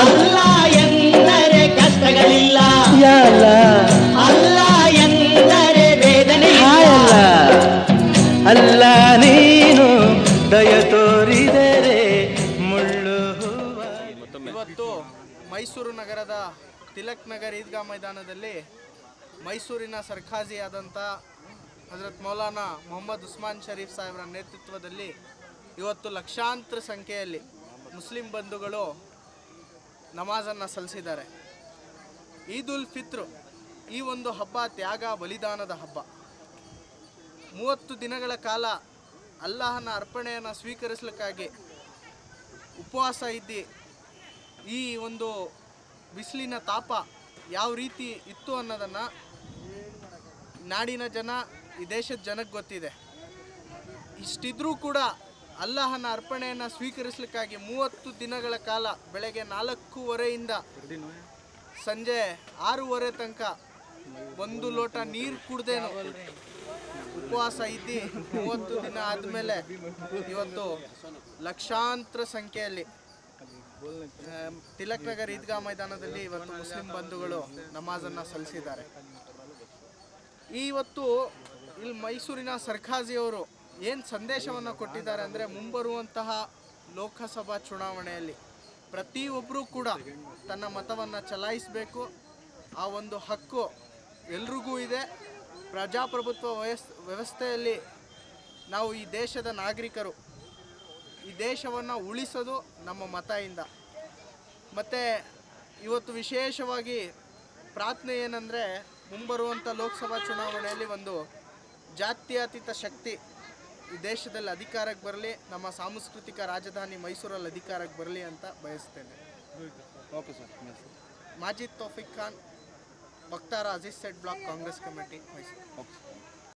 ಅಲ್ಲ ಎಂದರೆ ಕಷ್ಟಗಳಿಲ್ಲ. ಅಲ್ಲ ಅಲ್ಲ ಎಂದರೆ ವೇದನೆ ಹಾಯಲ್ಲ? ಅಲ್ಲ ನೀನು ದಯ ತೋರಿದರೆ ಮುಳ್ಳು ಹೂವ. ಇವತ್ತು ಮೈಸೂರು ನಗರದ ತಿಲಕ್ ನಗರ್ ಈದ್ಗಾ ಮೈದಾನದಲ್ಲಿ ಮೈಸೂರಿನ ಸರ್ಖಾಜಿಯಾದಂಥ ಹಜರತ್ ಮೌಲಾನಾ ಮೊಹಮ್ಮದ್ ಉಸ್ಮಾನ್ ಶರೀಫ್ ಸಾಹೇಬ್ರ ನೇತೃತ್ವದಲ್ಲಿ ಇವತ್ತು ಲಕ್ಷಾಂತರ ಸಂಖ್ಯೆಯಲ್ಲಿ ಮುಸ್ಲಿಂ ಬಂಧುಗಳು ನಮಾಜನ್ನು ಸಲ್ಲಿಸಿದ್ದಾರೆ. ಈದ್ ಉಲ್ ಫಿತ್ರ್ ಈ ಒಂದು ಹಬ್ಬ ತ್ಯಾಗ ಬಲಿದಾನದ ಹಬ್ಬ. ಮೂವತ್ತು ದಿನಗಳ ಕಾಲ ಅಲ್ಲಾಹನ ಅರ್ಪಣೆಯನ್ನು ಸ್ವೀಕರಿಸಲಿಕ್ಕಾಗಿ ಉಪವಾಸ ಇದ್ದು ಈ ಒಂದು ಬಿಸಿಲಿನ ತಾಪ ಯಾವ ರೀತಿ ಇತ್ತು ಅನ್ನೋದನ್ನು ನಾಡಿನ ಜನ, ಈ ದೇಶದ ಜನಕ್ಕೆ ಗೊತ್ತಿದೆ. ಇಷ್ಟಿದ್ರೂ ಕೂಡ ಅಲ್ಲಾಹನ ಅರ್ಪಣೆಯನ್ನು ಸ್ವೀಕರಿಸಲಿಕ್ಕಾಗಿ ಮೂವತ್ತು ದಿನಗಳ ಕಾಲ ಬೆಳಗ್ಗೆ ನಾಲ್ಕೂವರೆಯಿಂದ ಸಂಜೆ ಆರೂವರೆ ತನಕ ಒಂದು ಲೋಟ ನೀರು ಕುಡ್ದೇನು? ಉಪವಾಸ ಇದ್ದು. ಮೂವತ್ತು ದಿನ ಆದಮೇಲೆ ಇವತ್ತು ಲಕ್ಷಾಂತರ ಸಂಖ್ಯೆಯಲ್ಲಿ ತಿಲಕ್ ನಗರ್ ಈದ್ಗಾ ಮೈದಾನದಲ್ಲಿ ಇವತ್ತು ಮುಸ್ಲಿಂ ಬಂಧುಗಳು ನಮಾಜನ್ನು ಸಲ್ಲಿಸಿದ್ದಾರೆ. ಈವತ್ತು ಇಲ್ಲಿ ಮೈಸೂರಿನ ಸರ್ಖಾಜಿಯವರು ಏನು ಸಂದೇಶವನ್ನು ಕೊಟ್ಟಿದ್ದಾರೆ ಅಂದರೆ ಮುಂಬರುವಂತಹ ಲೋಕಸಭಾ ಚುನಾವಣೆಯಲ್ಲಿ ಪ್ರತಿಯೊಬ್ಬರೂ ಕೂಡ ತನ್ನ ಮತವನ್ನು ಚಲಾಯಿಸಬೇಕು. ಆ ಒಂದು ಹಕ್ಕು ಎಲ್ರಿಗೂ ಇದೆ. ಪ್ರಜಾಪ್ರಭುತ್ವ ವ್ಯವಸ್, ವ್ಯವಸ್ಥೆಯಲ್ಲಿ ನಾವು ಈ ದೇಶದ ನಾಗರಿಕರು. ಈ ದೇಶವನ್ನು ಉಳಿಸೋದು ನಮ್ಮ ಮತದಿಂದ ಮತ್ತು ಇವತ್ತು ವಿಶೇಷವಾಗಿ ಪ್ರಾರ್ಥನೆ ಏನಂದರೆ ಮುಂಬರುವಂಥ ಲೋಕಸಭಾ ಚುನಾವಣೆಯಲ್ಲಿ ಒಂದು ಜಾತ್ಯತೀತ ಶಕ್ತಿ ಈ ದೇಶದಲ್ಲಿ ಅಧಿಕಾರಕ್ಕೆ ಬರಲಿ ನಮ್ಮ ಸಾಂಸ್ಕೃತಿಕ ರಾಜಧಾನಿ ಮೈಸೂರಲ್ಲಿ ಅಧಿಕಾರಕ್ಕೆ ಬರಲಿ ಅಂತ ಬಯಸ್ತೇನೆ. ಓಕೆ ಸರ್ ಮಾಜಿದ್ ತೋಫಿಕ್ ಖಾನ್ ವಕ್ತಾರ Aziz Sait block Congress committee Mysuru. Okay